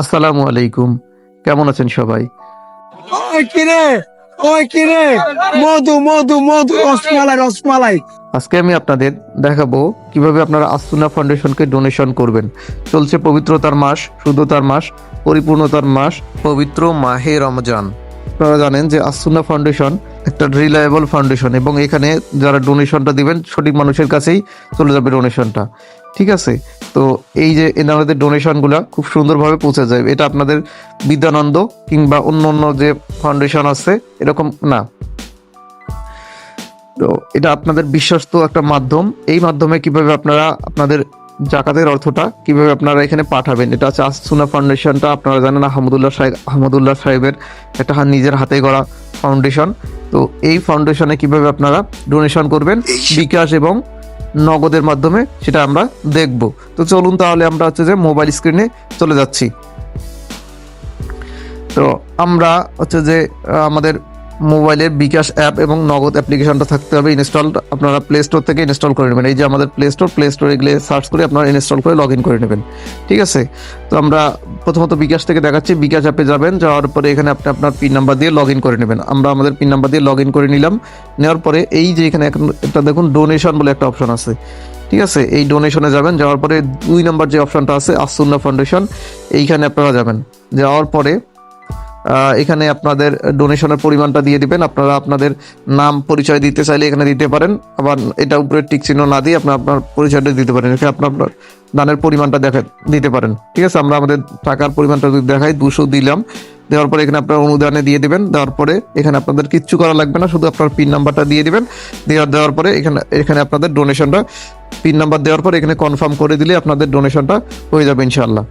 আসসালামু আলাইকুম। কেমন আছেন সবাই? ওই কিরে ওই কিরে মধু মধু মধু রসমালাই রসমালাই। আজকে আমি আপনাদের দেখাবো কীভাবে আপনারা আসুনা ফাউন্ডেশনকে ডোনেশন করবেন। চলছে পবিত্রতার মাস শুদ্ধতার মাস পরিপূর্ণতার মাস পবিত্র মাহে রমজান। আপনারা জানেন যে আসুনা ফাউন্ডেশন একটা রিলায়েবল ফাউন্ডেশন এবং এখানে যারা ডোনেশনটা দিবেন সঠিক মানুষের কাছেই চলে যাবে ডোনেশনটা। ঠিক আছে? তো এই যে এনাদের ডোনেশনগুলো খুব সুন্দরভাবে পৌঁছে যায়। এটা আপনাদের বিদ্যানন্দ কিংবা অন্য অন্য যে ফাউন্ডেশন আছে এরকম না। তো এটা আপনাদের বিশ্বস্ত একটা মাধ্যম। এই মাধ্যমে কীভাবে আপনারা আপনাদের জাকাতের অর্থটা কীভাবে আপনারা এখানে পাঠাবেন? এটা হচ্ছে আসুনা ফাউন্ডেশনটা আপনারা জানেন আহমদুল্লাহ সাহেব আহমদুল্লাহ সাহেবের একটা নিজের হাতে গড়া ফাউন্ডেশন তো এই ফাউন্ডেশনে কীভাবে আপনারা ডোনেশন করবেন? বিকাশ এবং নগদের মাধ্যমে সেটা আমরা দেখব। তো চলুন তাহলে আমরা হচ্ছে যে মোবাইল স্ক্রিনে চলে যাচ্ছি। তো আমরা হচ্ছে যে আমাদের মোবাইলের বিকাশ অ্যাপ এবং নগদ অ্যাপ্লিকেশনটা থাকতে হবে। ইনস্টল আপনারা প্লে স্টোর থেকে ইনস্টল করে নেবেন। এই যে আমাদের প্লে স্টোর প্লে স্টোরে গেলে সার্চ করে আপনারা ইনস্টল করে লগ ইন করে নেবেন। ঠিক আছে? তো আমরা প্রথমত বিকাশ থেকে দেখাচ্ছি। বিকাশ অ্যাপে যাবেন, যাওয়ার পরে এখানে আপনি আপনার পিন নাম্বার দিয়ে লগ ইন করে নেবেন। আমরা আমাদের পিন নাম্বার দিয়ে লগ ইন করে নিলাম। নেওয়ার পরে এই যে এখানে একটা দেখুন ডোনেশন বলে একটা অপশন আছে। ঠিক আছে? এই ডোনেশনে যাবেন, যাওয়ার পরে দুই নম্বর যে অপশনটা আছে আসুন্না ফাউন্ডেশন এইখানে আপনারা যাবেন। যাওয়ার পরে এখানে আপনাদের ডোনেশনের পরিমাণটা দিয়ে দিবেন। আপনারা আপনাদের নাম, পরিচয় দিতে চাইলে এখানে দিতে পারেন। আবার এটা উপরে টিক চিহ্ন না দিয়ে আপনার আপনার পরিচয়টা দিতে পারেন। এখানে আপনার আপনার দানের পরিমাণটা দেখেন দিতে পারেন। ঠিক আছে, আমরা আমাদের টাকার পরিমাণটা যদি দেখাই, দুশো দিলাম। দেওয়ার পরে এখানে আপনার অনুদানে দিয়ে দেবেন। দেওয়ার পরে এখানে আপনাদের কিচ্ছু করা লাগবে না, শুধু আপনার পিন নাম্বারটা দিয়ে দেবেন। দেওয়ার দেওয়ার পরে এখানে এখানে আপনাদের ডোনেশনটা পিন নাম্বার দেওয়ার পরে এখানে কনফার্ম করে দিলে আপনাদের ডোনেশনটা হয়ে যাবে ইনশাল্লাহ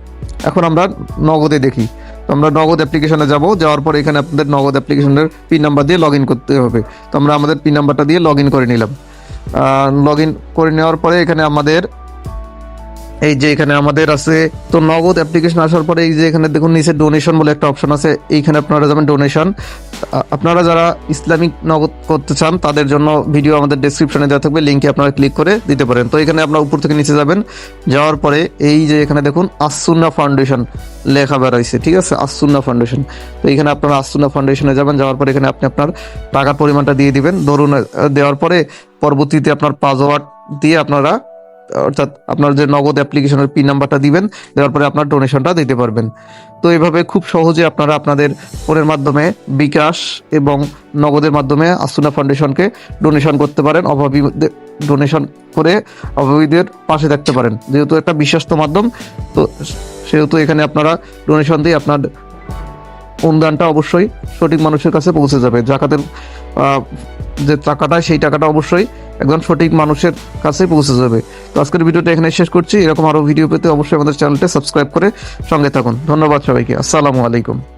এখন আমরা নগদে দেখি। তো আমরা নগদ অ্যাপ্লিকেশনে যাব, যাওয়ার পরে এখানে আপনাদের নগদ অ্যাপ্লিকেশনের পিন নাম্বার দিয়ে লগ করতে হবে। তো আমরা আমাদের পিন নাম্বারটা দিয়ে লগ করে নিলাম। লগ করে নেওয়ার পরে এখানে আমাদের এই যে এখানে আমাদের আছে, তো নগদ অ্যাপ্লিকেশন আসার পরে এই যে এখানে দেখুন, নিচে ডোনেশন বলে একটা অপশন আছে। এইখানে আপনারা যাবেন ডোনেশন আপনারা যারা ইসলামিক নগদ করতে চান, তাদের জন্য ভিডিও আমাদের ডেসক্রিপশনে দেওয়া থাকবে লিঙ্কে আপনারা ক্লিক করে দিতে পারেন। তো এখানে আপনারা উপর থেকে নিচে যাবেন, যাওয়ার পরে এই যে এখানে দেখুন আসুন্না ফাউন্ডেশন লেখা বেরোইছে ঠিক আছে? আসুন্না ফাউন্ডেশন তো এখানে আপনারা আসুন্না ফাউন্ডেশনে যাবেন, যাওয়ার পরে এখানে আপনি আপনার টাকার পরিমাণটা দিয়ে দিবেন। ধরুন দেওয়ার পরে পরবর্তীতে আপনার পাসওয়ার্ড দিয়ে আপনারা অর্থাৎ আপনার যে নগদ অ্যাপ্লিকেশনের পিন নাম্বারটা দিবেন, দেওয়ার পরে আপনার ডোনেশনটা দিতে পারবেন। তো এভাবে খুব সহজে আপনারা আপনাদের ফোনের মাধ্যমে বিকাশ এবং নগদের মাধ্যমে আসুনা ফাউন্ডেশনকে ডোনেশন করতে পারেন অভাবী ডোনেশন করে অভাবীদের পাশে থাকতে পারেন। যেহেতু একটা বিশ্বস্ত মাধ্যম, তো সেহেতু এখানে আপনারা ডোনেশন দিয়ে আপনার অনুদানটা অবশ্যই সঠিক মানুষের কাছে পৌঁছে যাবে। জাকাতের যে টাকাটা, সেই টাকাটা অবশ্যই একদম সঠিক মানুষের কাছে পৌঁছে যাবে। তো আজকের ভিডিওটা এখানে শেষ করছি। এরকম আরও ভিডিও পেতে অবশ্যই আমাদের চ্যানেলটা সাবস্ক্রাইব করে সঙ্গে থাকুন। ধন্যবাদ সবাইকে। আসসালামু আলাইকুম।